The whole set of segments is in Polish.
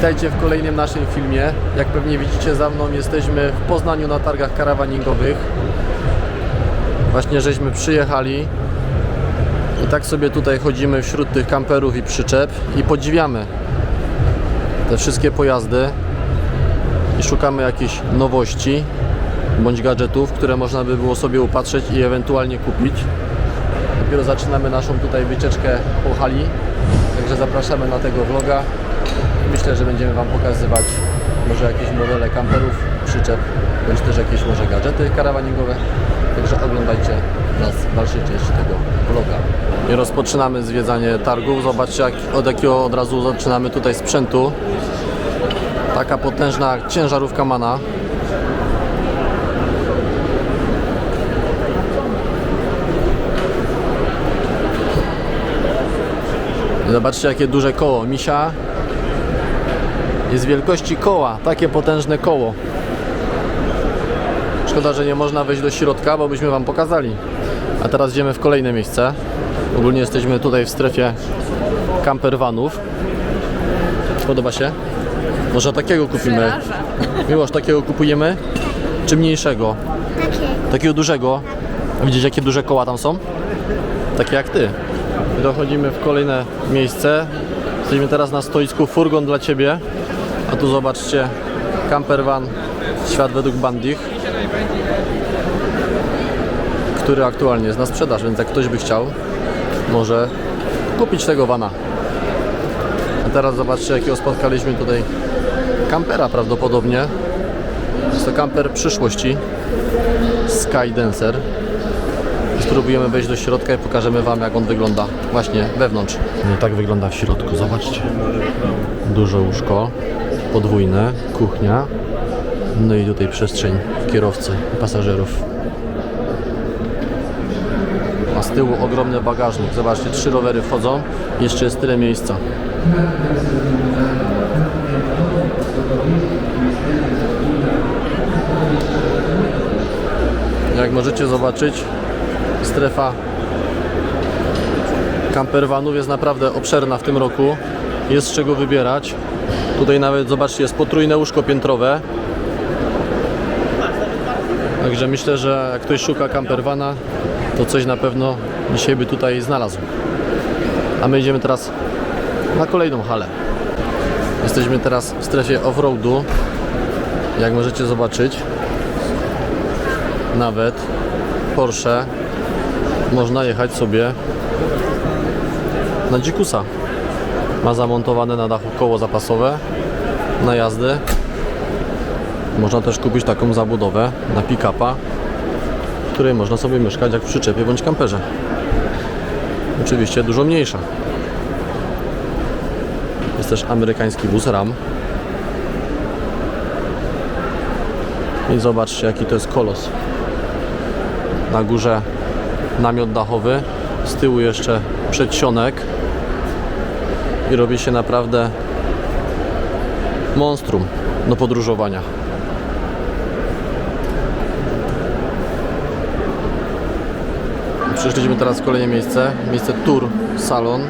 Witajcie w kolejnym naszym filmie. Jak pewnie widzicie za mną, jesteśmy w Poznaniu na targach karawaningowych. Właśnie żeśmy przyjechali i tak sobie tutaj chodzimy wśród tych kamperów i przyczep i podziwiamy te wszystkie pojazdy i szukamy jakichś nowości bądź gadżetów, które można by było sobie upatrzeć i ewentualnie kupić. Dopiero zaczynamy naszą tutaj wycieczkę po hali, także zapraszamy na tego vloga. Myślę, że będziemy Wam pokazywać może jakieś modele kamperów, przyczep, bądź też jakieś może gadżety karawaningowe. Także oglądajcie nas w dalszej części tego vloga. I rozpoczynamy zwiedzanie targów. Zobaczcie jak, od jakiego od razu zaczynamy tutaj sprzętu. Taka potężna ciężarówka Mana. Zobaczcie jakie duże koło. Misia jest wielkości koła, takie potężne koło. Szkoda, że nie można wejść do środka, bo byśmy Wam pokazali. A teraz idziemy w kolejne miejsce. Ogólnie jesteśmy tutaj w strefie campervanów. Podoba się? Może takiego kupimy. Miłość, takiego kupujemy? Czy mniejszego? Takiego dużego. Widzisz jakie duże koła tam są? Takie jak ty. Dochodzimy w kolejne miejsce. Jesteśmy teraz na stoisku Furgon dla Ciebie. A tu zobaczcie campervan Świat według Bandich, który aktualnie jest na sprzedaż, więc jak ktoś by chciał, może kupić tego vana. A teraz zobaczcie jakiego spotkaliśmy tutaj kampera prawdopodobnie. Jest to kamper przyszłości Skydancer. Spróbujemy wejść do środka i pokażemy Wam jak on wygląda właśnie wewnątrz. No tak wygląda w środku, zobaczcie. Duże łóżko, podwójne, kuchnia, no i tutaj przestrzeń kierowcy i pasażerów. A z tyłu ogromny bagażnik. Zobaczcie, trzy rowery wchodzą, jeszcze jest tyle miejsca. Jak możecie zobaczyć, strefa campervanów jest naprawdę obszerna w tym roku. Jest z czego wybierać. Tutaj nawet zobaczcie, jest potrójne łóżko piętrowe. Także myślę, że jak ktoś szuka campervana, to coś na pewno dzisiaj by tutaj znalazł. A my idziemy teraz na kolejną halę. Jesteśmy teraz w strefie offroadu. Jak możecie zobaczyć, nawet Porsche można jechać sobie na dzikusa. Ma zamontowane na dachu koło zapasowe na jazdę. Można też kupić taką zabudowę na pick-upa, w której można sobie mieszkać jak w przyczepie bądź kamperze. Oczywiście dużo mniejsza. Jest też amerykański bus RAM. I zobaczcie jaki to jest kolos. Na górze namiot dachowy, z tyłu jeszcze przedsionek i robi się naprawdę monstrum do podróżowania. Przyszliśmy teraz kolejne miejsce, miejsce Tour Salon.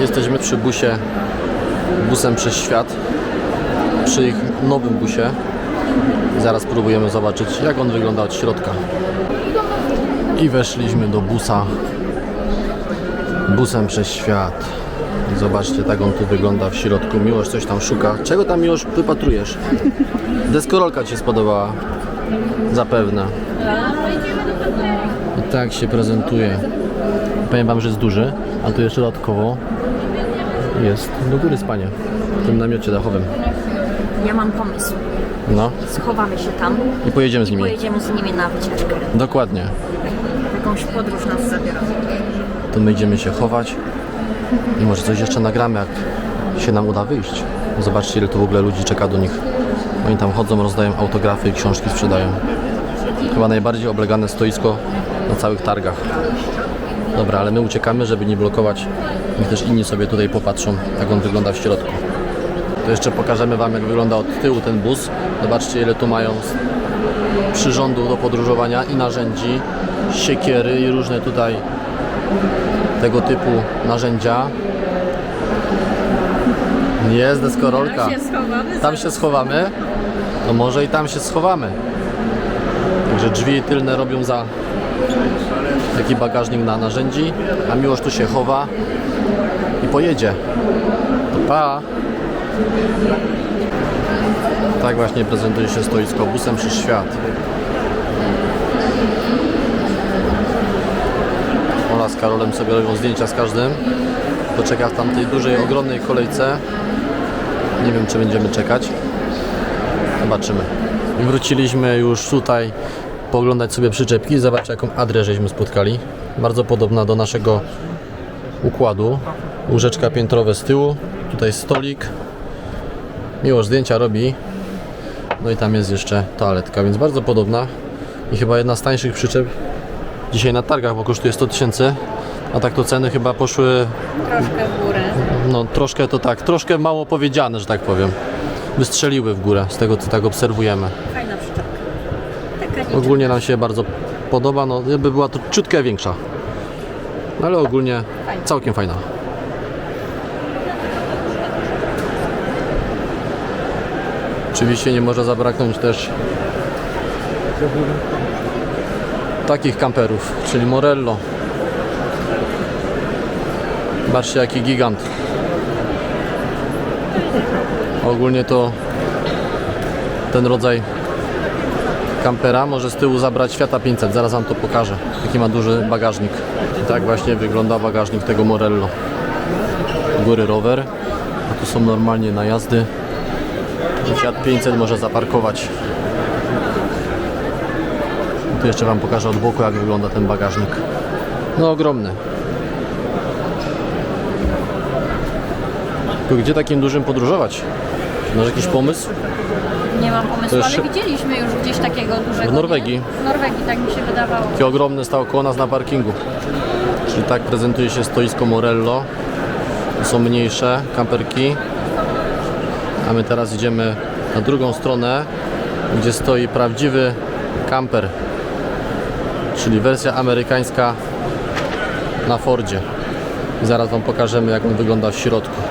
Jesteśmy przy busie, busem przez świat, przy ich nowym busie. Zaraz spróbujemy zobaczyć, jak on wygląda od środka. I weszliśmy do busa busem przez świat. Zobaczcie, tak on tu wygląda w środku. Miłość coś tam szuka. Czego tam Miłość wypatrujesz? Deskorolka Ci się spodobała? Zapewne. I tak się prezentuje. Powiem Wam, że jest duży, a tu jeszcze dodatkowo jest do góry spanie w tym namiocie dachowym. Ja mam pomysł. No Schowamy się tam i pojedziemy z i nimi. pojedziemy z nimi na wycieczkę. Dokładnie. Jakąś podróż nas zabiorą. to my idziemy się chować i może coś jeszcze nagramy, jak się nam uda wyjść. Zobaczcie, ile tu w ogóle ludzi czeka do nich. Oni tam chodzą, rozdają autografy i książki sprzedają. Chyba najbardziej oblegane stoisko na całych targach. Dobra, ale my uciekamy, żeby nie blokować. Niech też inni sobie tutaj popatrzą, jak on wygląda w środku. To jeszcze pokażemy Wam, jak wygląda od tyłu ten bus. Zobaczcie, ile tu mają przyrządów do podróżowania i narzędzi, siekiery i różne tutaj tego typu narzędzia. Jest deskorolka. Tam się schowamy. To może i tam się schowamy. Także drzwi tylne robią za taki bagażnik na narzędzi, a Miłosz tu się chowa i pojedzie. To pa! Tak właśnie prezentuje się stoisko busem przez świat. Z Karolem sobie robią zdjęcia z każdym. To czeka w tamtej dużej, ogromnej kolejce. Nie wiem, czy będziemy czekać. Zobaczymy. Wróciliśmy już tutaj pooglądać sobie przyczepki. Zobaczcie, jaką adrę żeśmy spotkali. Bardzo podobna do naszego układu. Łóżeczka piętrowe z tyłu. Tutaj stolik. Miłość zdjęcia robi. No i tam jest jeszcze toaletka, więc bardzo podobna. I chyba jedna z tańszych przyczep dzisiaj na targach, bo kosztuje 100 tysięcy. A tak to ceny chyba poszły Troszkę w górę. no troszkę to tak, troszkę mało powiedziane, że tak powiem. Wystrzeliły w górę, z tego co tak obserwujemy. Fajna przyczepka. Ogólnie nam się bardzo podoba, no gdyby była to ciutkę większa. No, ale ogólnie całkiem fajna. Oczywiście nie może zabraknąć też takich kamperów, czyli Morello. Patrzcie jaki gigant. Ogólnie to ten rodzaj kampera może z tyłu zabrać Świata 500. Zaraz Wam to pokażę. Jaki ma duży bagażnik. I tak właśnie wygląda bagażnik tego Morello. Góry rower. A tu są normalnie najazdy. Fiat 500 może zaparkować. Tu jeszcze Wam pokażę od boku jak wygląda ten bagażnik. No ogromny. Tu gdzie takim dużym podróżować? Masz jakiś pomysł? Nie mam To pomysłu, ale widzieliśmy już gdzieś takiego dużego. W Norwegii. Nie? W Norwegii, tak mi się wydawało. Takie ogromne stało koło nas na parkingu. Czyli tak prezentuje się stoisko Morello. Tu są mniejsze kamperki. A my teraz idziemy na drugą stronę, gdzie stoi prawdziwy kamper. Czyli wersja amerykańska na Fordzie. Zaraz Wam pokażemy jak on wygląda w środku.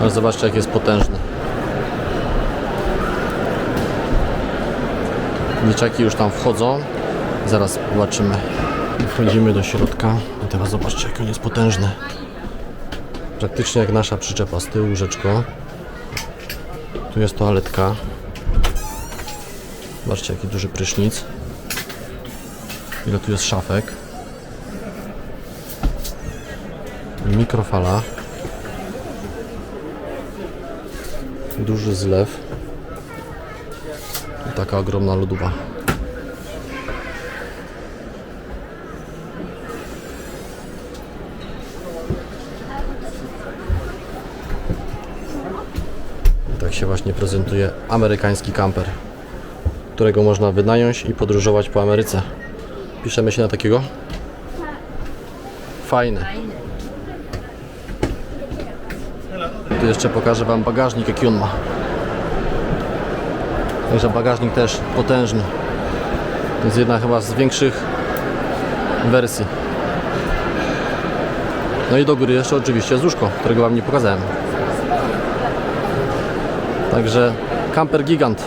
Ale zobaczcie jak jest potężny. Dzieciaki już tam wchodzą. Zaraz zobaczymy. Wchodzimy do środka i teraz zobaczcie jak on jest potężny. Praktycznie jak nasza przyczepa z tyłu łóżeczko. Tu jest toaletka. Zobaczcie jaki duży prysznic. Ile tu jest szafek. Mikrofala. Duży zlew. I taka ogromna lodówa. Tak się właśnie prezentuje amerykański kamper, którego można wynająć i podróżować po Ameryce. Piszemy się na takiego? Fajny. Tu jeszcze pokażę Wam bagażnik, jaki on ma. Także bagażnik też potężny. To jest jedna chyba z większych wersji. No i do góry jeszcze oczywiście jest łóżko, którego Wam nie pokazałem. Także camper gigant.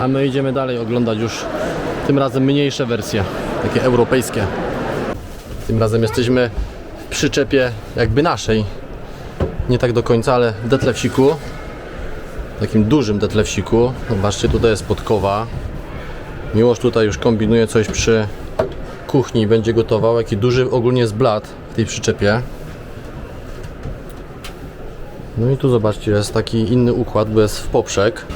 A my idziemy dalej oglądać już tym razem mniejsze wersje, takie europejskie. Tym razem jesteśmy w przyczepie jakby naszej. Nie tak do końca, ale w detlewsiku takim dużym detlewsiku. Zobaczcie, tutaj jest podkowa. Miłosz tutaj już kombinuje coś przy kuchni będzie gotował. Jaki duży ogólnie jest blat w tej przyczepie. No i tu zobaczcie, jest taki inny układ, bo jest w poprzek.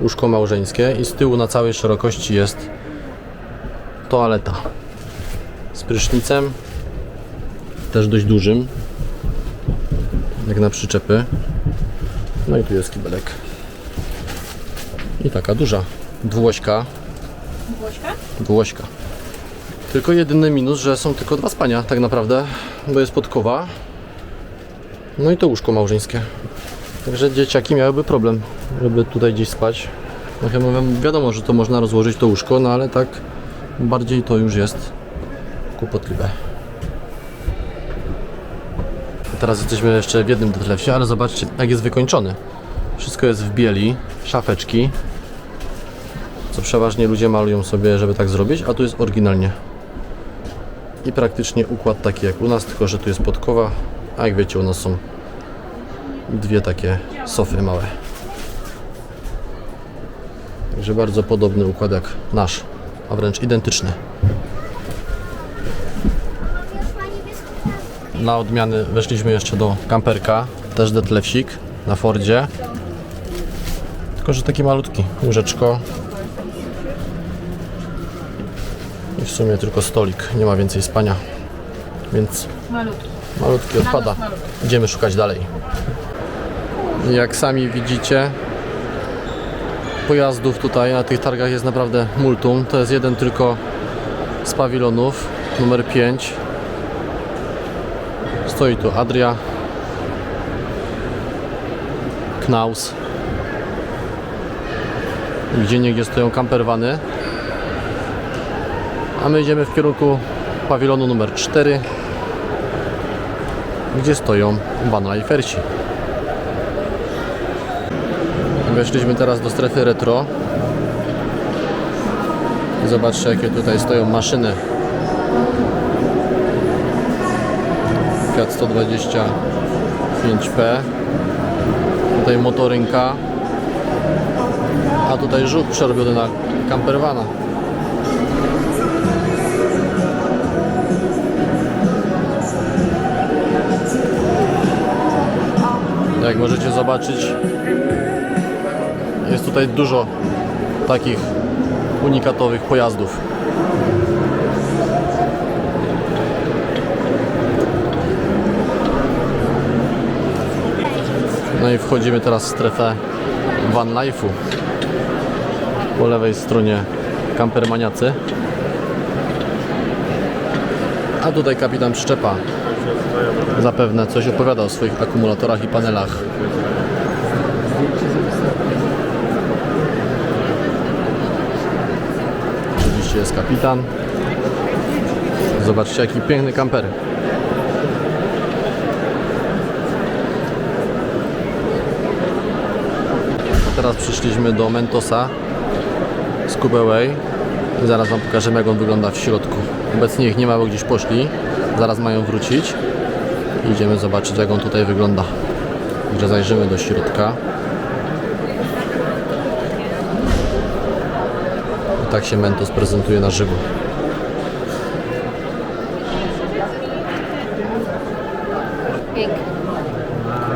Łóżko małżeńskie i z tyłu na całej szerokości jest toaleta z prysznicem. Też dość dużym. Jak na przyczepy. No i tu jest kibelek. I taka duża dwuośka. Głośka? Dwuośka. Tylko jedyny minus, że są tylko dwa spania tak naprawdę, bo jest podkowa. No i to łóżko małżeńskie. Także dzieciaki miałyby problem, żeby tutaj gdzieś spać. No chyba wi- wiadomo, że to można rozłożyć to łóżko, no ale tak bardziej to już jest kłopotliwe. Teraz jesteśmy jeszcze w jednym detlefsie, ale zobaczcie jak jest wykończony. Wszystko jest w bieli, szafeczki. Co przeważnie ludzie malują sobie, żeby tak zrobić, a tu jest oryginalnie. I praktycznie układ taki jak u nas, tylko że tu jest podkowa, a jak wiecie u nas są dwie takie sofy małe. Także bardzo podobny układ jak nasz, a wręcz identyczny. Na odmiany weszliśmy jeszcze do kamperka, też detlefsik na Fordzie. Tylko, że taki malutki, łóżeczko. I w sumie tylko stolik, nie ma więcej spania. Więc Malutki. malutki odpada. Idziemy szukać dalej. Jak sami widzicie, pojazdów tutaj na tych targach jest naprawdę multum. To jest jeden tylko z pawilonów, numer 5. Stoi tu Adria, Knaus. Gdzie niegdzie stoją camperwany. A my idziemy w kierunku pawilonu numer 4, gdzie stoją banalifersi. Weszliśmy teraz do strefy retro. Zobaczcie jakie tutaj stoją maszyny. Fiat 125P. Tutaj motorynka. A tutaj rzut przerobiony na campervana. Jak możecie zobaczyć, tutaj dużo takich unikatowych pojazdów. No i wchodzimy teraz w strefę van life'u. Po lewej stronie kampermaniacy. A tutaj kapitan przyczepa zapewne coś opowiada o swoich akumulatorach i panelach. Jest kapitan. Zobaczcie jaki piękny kamper. Teraz przyszliśmy do Mentosa z Kubeway zaraz Wam pokażemy jak on wygląda w środku. Obecnie ich nie ma, bo gdzieś poszli. Zaraz mają wrócić. Idziemy zobaczyć jak on tutaj wygląda. Także zajrzymy do środka. Tak się Mentos prezentuje na żywo. Pięknie.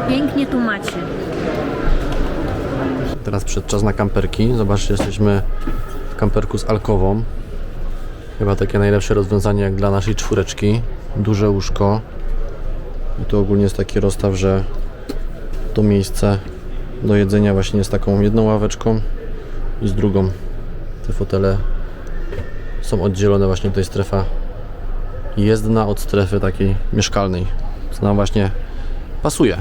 Pięknie tu macie. Teraz przed czas na kamperki. Zobaczcie, jesteśmy w kamperku z alkową. Chyba takie najlepsze rozwiązanie jak dla naszej czwóreczki. Duże łóżko. I tu ogólnie jest taki rozstaw, że to miejsce do jedzenia właśnie jest taką jedną ławeczką i z drugą. Te fotele są oddzielone właśnie tutaj strefa jezdna od strefy takiej mieszkalnej. Co nam właśnie pasuje.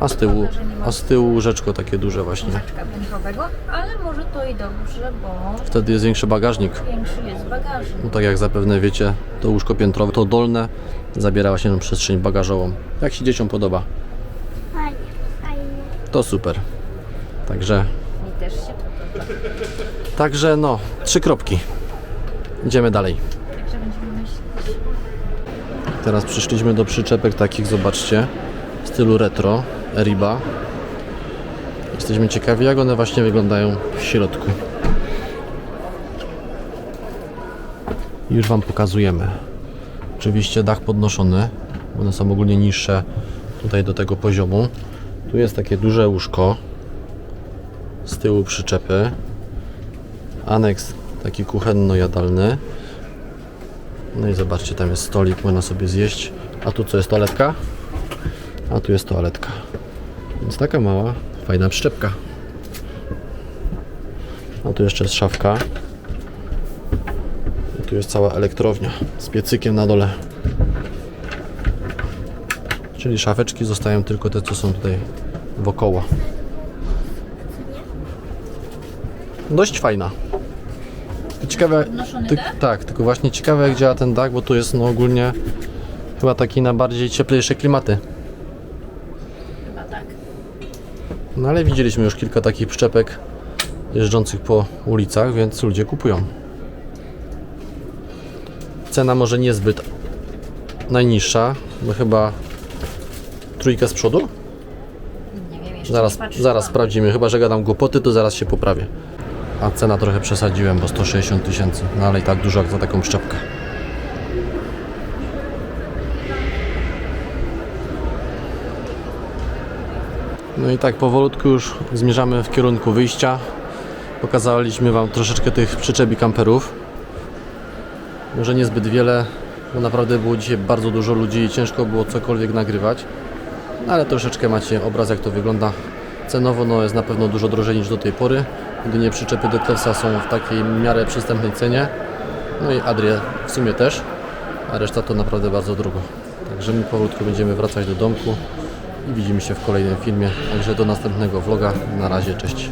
A z tyłu, a z tyłu łóżeczko takie duże właśnie. Ale może to i dobrze, bo Wtedy jest większy bagażnik. większy jest bagażnik. No tak jak zapewne wiecie, to łóżko piętrowe, to dolne zabiera właśnie tą przestrzeń bagażową. Jak się dzieciom podoba, Fajnie, fajnie. to super. Także, Mi też się także no, trzy kropki. Idziemy dalej. Także będziemy myśleć. Teraz przyszliśmy do przyczepek takich, zobaczcie, w stylu retro, Eriba. Jesteśmy ciekawi, jak one właśnie wyglądają w środku. Już Wam pokazujemy. Oczywiście dach podnoszony, one są ogólnie niższe tutaj do tego poziomu. Tu jest takie duże łóżko, z tyłu przyczepy, aneks taki kuchenno-jadalny. No i zobaczcie, tam jest stolik, można sobie zjeść. A tu co jest toaletka? A tu jest toaletka. Więc taka mała, fajna przyczepka. A tu jeszcze jest szafka. I tu jest cała elektrownia z piecykiem na dole. Czyli szafeczki zostają tylko te, co są tutaj wokoło. Dość fajna. Ciekawe, ty, tak, tylko właśnie ciekawe jak działa ten dach, bo tu jest no ogólnie chyba taki na bardziej cieplejsze klimaty. Chyba tak. No ale widzieliśmy już kilka takich przyczepek jeżdżących po ulicach, więc ludzie kupują. Cena może niezbyt najniższa, bo chyba trójka z przodu? Nie wiem, jeszcze Zaraz, nie zaraz sprawdzimy, chyba że gadam głupoty, to zaraz się poprawię. A cena trochę przesadziłem, bo 160 tysięcy, no ale i tak dużo jak za taką przyczepkę. No i tak powolutku już zmierzamy w kierunku wyjścia. Pokazaliśmy Wam troszeczkę tych przyczep i kamperów. Może niezbyt wiele, bo naprawdę było dzisiaj bardzo dużo ludzi i ciężko było cokolwiek nagrywać. No ale troszeczkę macie obraz jak to wygląda. Cenowo no, jest na pewno dużo drożej niż do tej pory. Jedynie przyczepy Detlefsa są w takiej miarę przystępnej cenie. No i Adrie w sumie też, a reszta to naprawdę bardzo drogo. Także my powolutku będziemy wracać do domku i widzimy się w kolejnym filmie. Także do następnego vloga. Na razie, cześć.